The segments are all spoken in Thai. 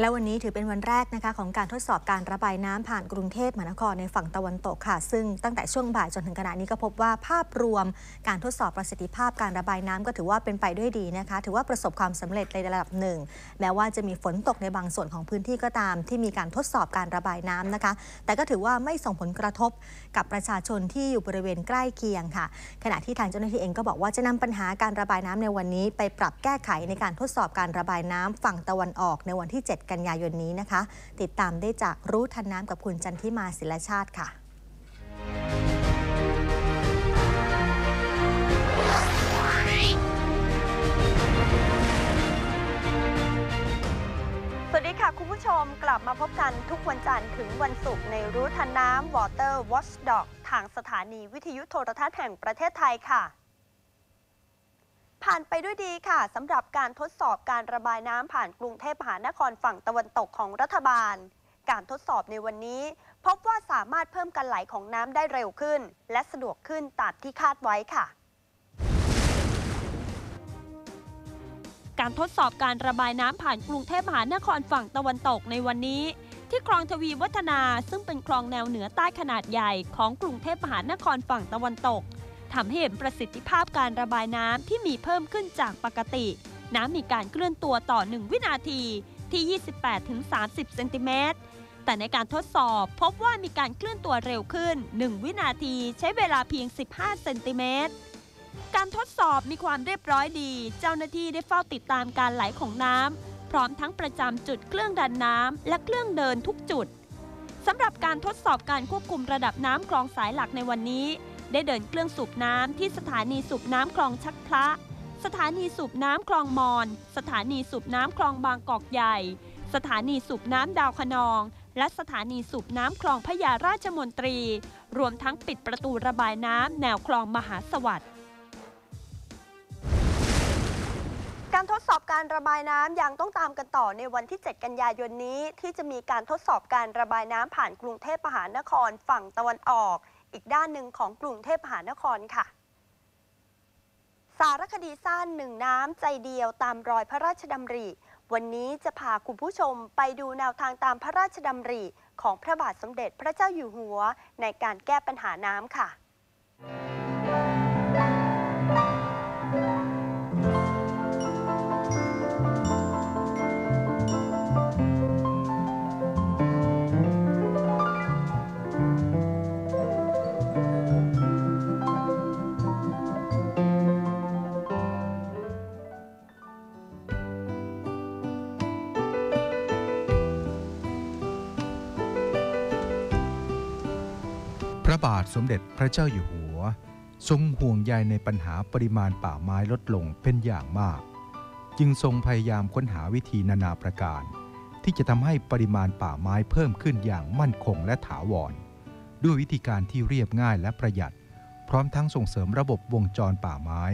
และวันนี้ถือเป็นวันแรกนะคะของการทดสอบการระบายน้ำผ่านกรุงเทพมหานครในฝั่งตะวันตกค่ะ ซึ่งตั้งแต่ช่วงบ่ายจนถึงขณะนี้ก็พบว่าภาพรวมการทดสอบประสิทธิภาพการระบายน้ำก็ถือว่าเป็นไปด้วยดีนะคะ ถือว่าประสบความสำเร็จในระดับหนึ่งแม้ว่าจะมีฝนตกในบางส่วนของพื้นที่ก็ตาม ที่มีการทดสอบการระบายน้ำนะคะ แต่ก็ถือว่าไม่ส่งผลกระทบกับประชาชนที่อยู่บริเวณใกล้เคียงค่ะ ขณะที่ทางเจ้าหน้าที่เองก็บอกว่าจะนำปัญหาการระบายน้ำในวันนี้ ไปปรับแก้ไขในการทดสอบการระบายน้ำฝั่งตะวันออกในวันที่ 7กันยายนนี้นะคะ ติดตามได้จากรู้ทันน้ำกับคุณจันทิมาศิลชาติค่ะสวัสดีค่ะคุณผู้ชมกลับมาพบกันทุกวันจันทร์ถึงวันศุกร์ในรู้ทันน้ำ Water Watchdog ทางสถานีวิทยุโทรทัศน์แห่งประเทศไทยค่ะ ผ่านไปด้วยดีค่ะสำหรับการทดสอบการระบายน้ำผ่านกรุงเทพมหานครฝั่งตะวันตกของรัฐบาล การทดสอบในวันนี้ พบว่าสามารถเพิ่มการไหลของน้ำได้เร็วขึ้น และสะดวกขึ้นตามที่คาดไว้ค่ะ การทดสอบการระบายน้ำผ่านกรุงเทพมหานครฝั่งตะวันตกในวันนี้ ที่คลองทวีวัฒนาซึ่งเป็นคลองแนวเหนือใต้ขนาดใหญ่ของกรุงเทพมหานครฝั่งตะวันตก ทำให้เห็นประสิทธิภาพการระบายน้ำที่มีเพิ่มขึ้นจากปกติ น้ำมีการเคลื่อนตัวต่อ 1 วินาทีที่ 28-30 เซนติเมตร แต่ในการทดสอบพบว่ามีการเคลื่อนตัวเร็วขึ้น 1 วินาทีใช้เวลาเพียง 15 เซนติเมตร การทดสอบมีความเรียบร้อยดี เจ้าหน้าที่ได้เฝ้าติดตามการไหลของน้ำพร้อมทั้งประจำจุดเครื่องดันน้ำและเครื่องเดินทุกจุดสำหรับการทดสอบการควบคุมระดับน้ำคลองสายหลักในวันนี้ ได้เดินเครื่องสูบน้ำที่สถานีสูบน้ำคลองชักพระ สถานีสูบน้ำคลองมอน สถานีสูบน้ำคลองบางกอกใหญ่ สถานีสูบน้ำดาวคะนอง และสถานีสูบน้ำคลองพญาราชมนตรี รวมทั้งปิดประตูระบายน้ำแนวคลองมหาสวัสดิ์การทดสอบการระบายน้ำยังต้องตามกันต่อในวันที่ 7 กันยายนนี้ ที่จะมีการทดสอบการระบายน้ำผ่านกรุงเทพมหานครฝั่งตะวันออก อีกด้านหนึ่งของกรุงเทพมหานครค่ะ สารคดีสั้นหนึ่งน้ำใจเดียวตามรอยพระราชดำริ วันนี้จะพาคุณผู้ชมไปดูแนวทางตามพระราชดำริ ของพระบาทสมเด็จพระเจ้าอยู่หัวในการแก้ปัญหาน้ำค่ะ ระบาทสมเด็จพระเจ้าอยู่หัว ทรงห่วงใยในปัญหาปริมาณป่าไม้ลดลงเป็นอย่างมาก จึงทรงพยายามค้นหาวิธีนานาประการ ที่จะทำให้ปริมาณป่าไม้เพิ่มขึ้นอย่างมั่นคงและถาวร ด้วยวิธีการที่เรียบง่ายและประหยัด พร้อมทั้งส่งเสริมระบบวงจรป่าไม้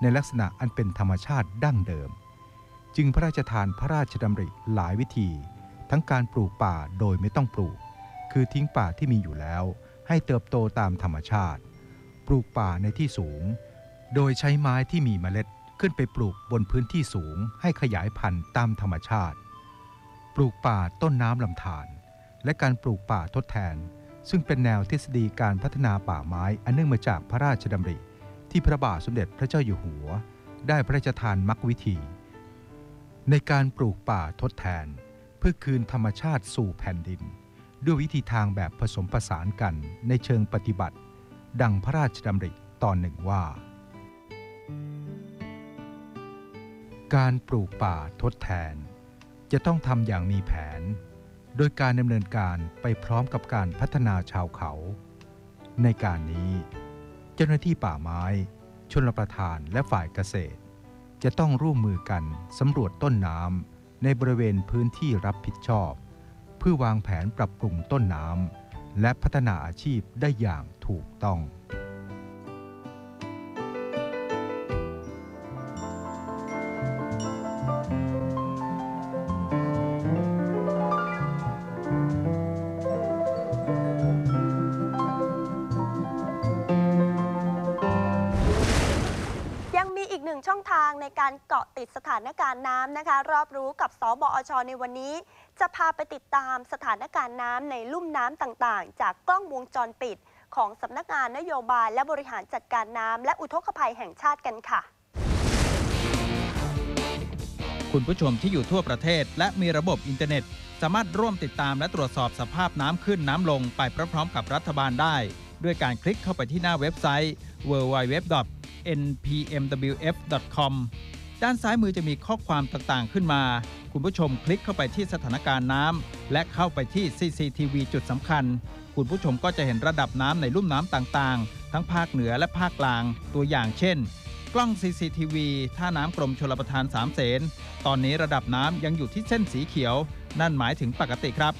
ในลักษณะอันเป็นธรรมชาติดั้งเดิม จึงพระราชทานพระราชดำริหลายวิธี ทั้งการปลูกป่าโดยไม่ต้องปลูก คือทิ้งป่าที่มีอยู่แล้ว ให้เติบโตตามธรรมชาติ ปลูกป่าในที่สูง โดยใช้ไม้ที่มีเมล็ดขึ้นไปปลูกบนพื้นที่สูงให้ขยายพันธุ์ตามธรรมชาติ ปลูกป่าต้นน้ำลำธารและการปลูกป่าทดแทน ซึ่งเป็นแนวทฤษฎีการพัฒนาป่าไม้อันเนื่องมาจากพระราชดำริ ที่พระบาทสมเด็จพระเจ้าอยู่หัว ได้พระราชทานมรรควิธี ในการปลูกป่าทดแทน เพื่อคืนธรรมชาติสู่แผ่นดิน ด้วยวิธีทางแบบผสมผสานกันในเชิงปฏิบัติ ดังพระราชดำริตอนหนึ่งว่า การปลูกป่าทดแทน จะต้องทำอย่างมีแผน โดยการดำเนินการไปพร้อมกับการพัฒนาชาวเขา ในการนี้ เจ้าหน้าที่ป่าไม้ ชนรประทานและฝ่ายเกษตร จะต้องร่วมมือกันสำรวจต้นน้ำในบริเวณพื้นที่รับผิดชอบ พื่อวางแผนปรับปรุงต้นน้ำและพัฒนาอาชีพได้อย่างถูกต้อง กางในการเกาะติดสถานการณ์น้ำนะคะ รอบรู้กับสบอชในวันนี้ จะพาไปติดตามสถานการณ์น้ำในลุ่มน้ำต่างๆ จากกล้องวงจรปิด ของสำนักงานนโยบายและบริหารจัดการน้ำและอุทกภัยแห่งชาติกันค่ะ คุณผู้ชมที่อยู่ทั่วประเทศ และมีระบบอินเทอร์เน็ต สามารถร่วมติดตามและตรวจสอบสภาพน้ำขึ้นน้ำลงไปพร้อมๆกับรัฐบาลได้ ด้วยการคลิกเข้าไปที่หน้าเว็บไซต์ www. npmwf.com ด้านซ้ายมือจะมีข้อความต่างๆขึ้นมา คุณผู้ชมคลิกเข้าไปที่สถานการณ์น้ำและเข้าไปที่ CCTV จุดสำคัญ คุณผู้ชมก็จะเห็นระดับน้ำในลุ่มน้ำต่างๆ ทั้งภาคเหนือและภาคกลาง ตัวอย่างเช่น กล้อง CCTV ท่าน้ำกรมชลประทานสามเสน ตอนนี้ระดับน้ำยังอยู่ที่เส้นสีเขียว นั่นหมายถึงปกติครับ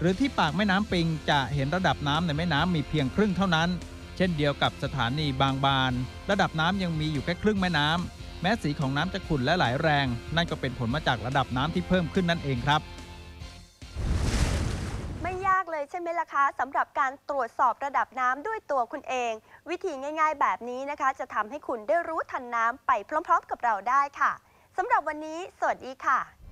หรือที่ปากแม่น้ำปิงจะเห็นระดับน้ำในแม่น้ำมีเพียงครึ่งเท่านั้น เช่นเดียวกับสถานีบางบาน ระดับน้ำยังมีอยู่แค่ครึ่งแม่น้ำแม้สีของน้ำจะขุ่นและไหลแรง นั่นก็เป็นผลมาจากระดับน้ำที่เพิ่มขึ้นนั่นเองครับไม่ยากเลยใช่ไหมล่ะคะสำหรับการตรวจสอบระดับน้ำด้วยตัวคุณเอง วิธีง่าย ๆ แบบนี้นะคะ จะทำให้คุณได้รู้ทันน้ำไปพร้อม ๆ กับเราได้ค่ะสำหรับวันนี้ สวัสดีค่ะ